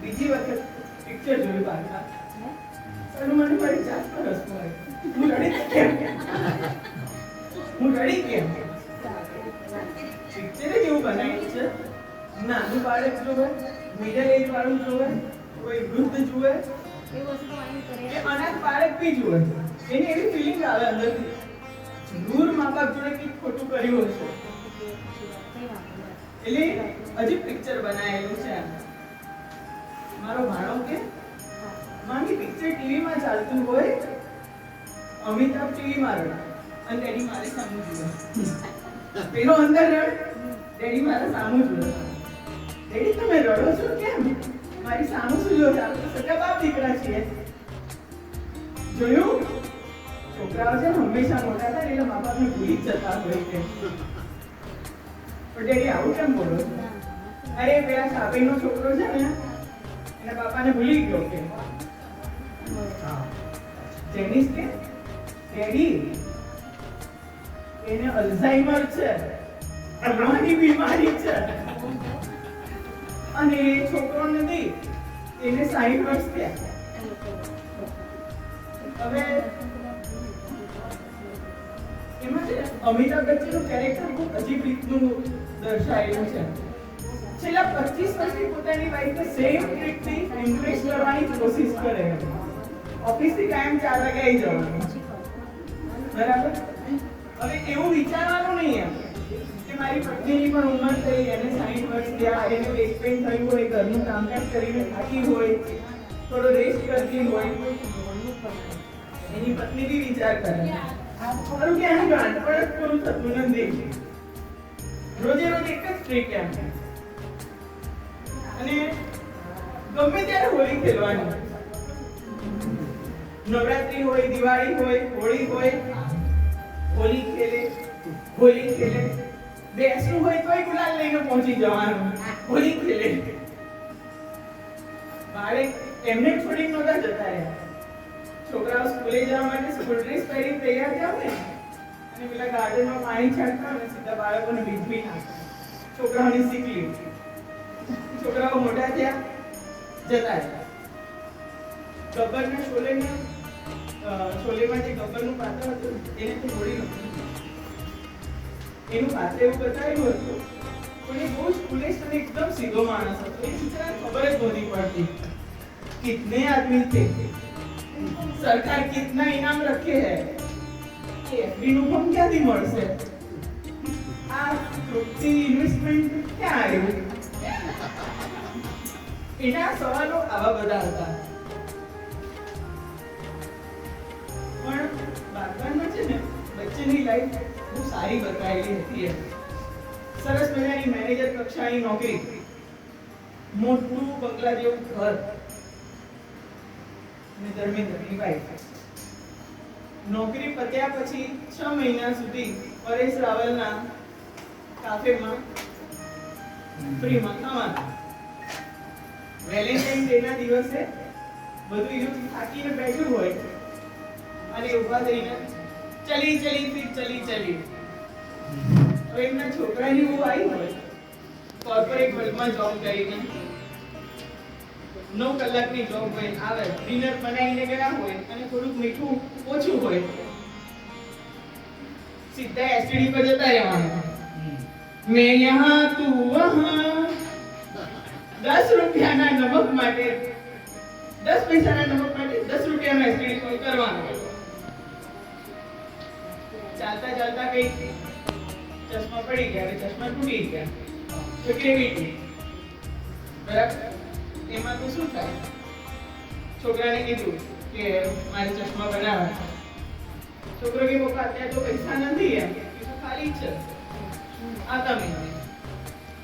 બીજી વખત પિક્ચર જોયું બાગબાન અને મને મારી જાત પર હસવું હું રડી કેમ હું રડી કેમ પિક્ચર જ એવું બનાવ્યું છે નાનું બાળક જોવે મિડલ એજ વાળું જોવે કોઈ વૃદ્ધ જુએ એ અનાથ બાળક બી જુએ. એની એવી ફિલિંગ આવે અંદરથી. દૂર મા બાપ જોડે કંઈક ખોટું કર્યું હશે. એટલે હજી પિક્ચર બનાવેલું છે મારો ભાણો કે મામી પિક્ચર ટીવીમાં ચાલતું હોય, અમિતાભ ટીવીમાં રડે. અને ડેડી મારે સામું જુએ પેલો અંદર રડ, ડેડી મારે સામું જુએ ડેડી, તમે રડો છો કેમ? મારી સામું શું જો ચાલો સગા બાપ દીકરા છીએ. જોયું? છોકરાઓ છે ને હંમેશા મોટા થાય એટલે મા બાપને ભૂલી જ જતા હોય છે. પણ ડેડી આવું કેમ બોલો? અરે પેલા સાબેનો છોકરો છે ને એના બાપાને ભૂલી ગયો કે. જેનિસ કે? ડેડી. એને અલ્ઝાઇમર છે. અલ્ઝાઈમરની બીમારી છે. અને એ છોકરો નથી એને 60 વર્ષ થયા. હવે એમાં છે અમિતાભ બચ્ચનનું કેરેક્ટર ખૂબ અજીબ રીતનું દર્શાવેલું છે. છેલ્લા 25 વર્ષથી પોતાની વાઈફને સેમ ટ્રીટથી ઇમ્પ્રેસ કરવાની કોશિશ કરે ઓફિસથી કાયમ ચાર વાગે આવી જવાનું. બરાબર? હવે એવું વિચારવાનું નહીં એમ કે મારી પત્નીની પણ ઉંમર થઈ, એને 60 વર્ષ થયા, એને બેક પેન થયું હોય, ઘરનું કામકાજ કરીને થાકી હોય, થોડો રેસ્ટ કરતી હોય. એની પત્ની બી વિચાર કરે. રોજે રોજ એક નવરાત્રી હોય દિવાળી હોય હોળી હોય હોળી ખેલે હોળી ખેલે બેસવું હોય તોય ગુલાલ લઈને પહોંચી જવાનું હોળી ખેલે બાળક એમને છોડી નહોતા જતા રહ્યા. છોકરાઓ સ્કૂલે જવા માટે સ્કૂલ ડ્રેસ પહેરી તૈયાર જાવ ને અને પેલા ગાર્ડનમાં પાણી છાંટતા અને સીધા બાળકોને વીજળી નાખતા છોકરાઓની શીખ લીધી છોકરાઓ મોટા થયા, જતા હતા ગબ્બરના શોલેના શોલેમાં જે ગબ્બરનું પાત્ર હતું, એને તો મોડી નહોતું. એનું પાત્ર એવું બતાવ્યું હતું. પણ એ બહુ જ ફુલેશ અને એકદમ સીધો માણસ હતો. એ ખબર જ નહોતી પડતી. કિતને આદમી थे सरकार कितना इनाम रखे है એફડી નું પણ ક્યાંથી મળશે આ તૃપ્તિ ઇન્વેસ્ટમેન્ટ ક્યાં આવ્યું એના સવાલો આવા બધા હતા પણ બાળપણમાં છે ને બચ્ચેની લાઈફ બહુ સારી બતાવેલી હતી એમ સરસ મજાની મેનેજર કક્ષાની નોકરી મોટું બંગલા જેવું ઘર અને ધર્મેન્દ્રની વાઈફ નોકરી પત્યા પછી છ મહિના સુધી પરેશ રાવલના કાફેમાં ફ્રીમાં ખાવાના. વેલેન્ટાઇન ડેના દિવસે બધું યુદ્ધ થાકીને બેઠું હોય અને ઊભા થઈને ચલી ચલી, ફિર ચલી ચલી. હવે એમના છોકરાની બહુ આવી હોય. કોર્પોરેટ વર્લ્ડમાં જોબ કરીને. નવ કલાકની જોબ હોય આવે ડિનર બનાવીને ગયા હોય અને થોડુંક મીઠું ઓછું હોય સીધા એસટીડી પર જતા રહેવાનું. મેં યહાં તું વહાં. દસ રૂપિયાના નમક માટે દસ પૈસાના નમક માટે દસ રૂપિયાનો એસટીડી કોલ કરવાનો ચાલતા ચાલતા કઈ ચશ્મા પડી ગયા ચશ્મા તૂટી ગયા. તો કેવી રીતે? બરાબર? એમાં તો શું થાય? છોકરાને કીધું કે મારે ચશ્મા બનાવવા છોકરો કે પપ્પા અત્યારે તો પૈસા નથી એમ. ખાલી છે. આવતા મહિને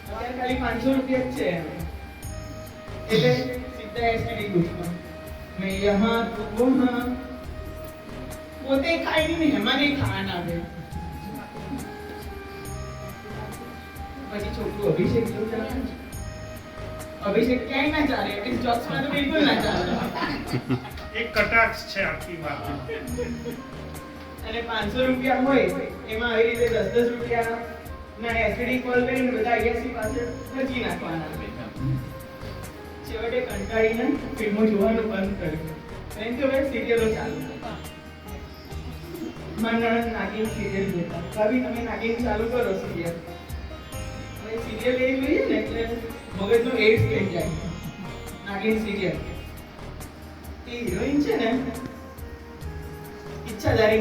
અત્યારે ખાલી પાંચસો રૂપિયા જ છે એમ. એટલે સીધા એસટીડી ગ્રુપમાં મેં યહાં તું વહાં પોતે ખાઈને મહેમાને ખાવાના આવે. પછી છોકરું અભિષેક જેવું. અભિષેક ક્યાંય ના ચાલે એટલીસ્ટ જોક્સમાં તો બિલકુલ ના ચાલે. એક કટાક્ષ છે આખી વાત. અને પાંચસો રૂપિયા હોય એમાં આવી રીતે દસ દસ રૂપિયા ના એસડી કોલ કરીને બધા આઈએસસી પાછળ ખર્ચી નાખવાના. છેવટે કંટાળીને ફિલ્મો જોવાનું બંધ કર્યું. કારણ કે હવે સિરિયલો ચાલુ મન નણંદ નાગિન સિરિયલ જોતા. ભાભી તમે નાગિન ચાલુ કરો સિરિયલ થઈ જાય. નાગિન સિરિયલ છે ને જાય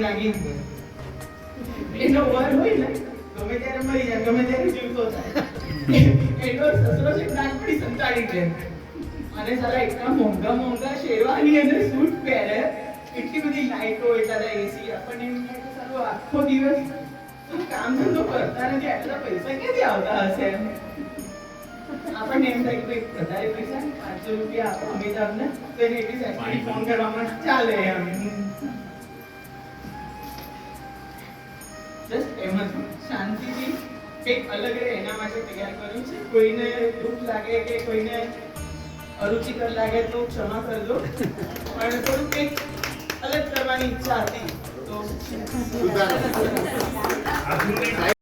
અને સાલા એટલા મોંઘા મોંઘા શેરવાની અને સૂટ પહેરે. એટલી બધી લાઈટો, એટલા એસી આપણને આખો દિવસ શું કરતા નથી આટલા પૈસા ક્યાંથી આવતા હશે? આપણને એમ થાય કે વધારે પૈસા પાંચસો રૂપિયા આપો અમિતાભને તો એને એટલી સેક્સી ફોન કરવામાં ચાલે એમ. જસ્ટ એમ જ શાંતિથી કંઈક અલગ રહે એના માટે તૈયાર કર્યું છે. કોઈને દુઃખ લાગે કે કોઈને અરુચિકર લાગે તો ક્ષમા કરજો. પણ થોડું કંઈક અલગ કરવાની ઈચ્છા હતી. 是谁在对岸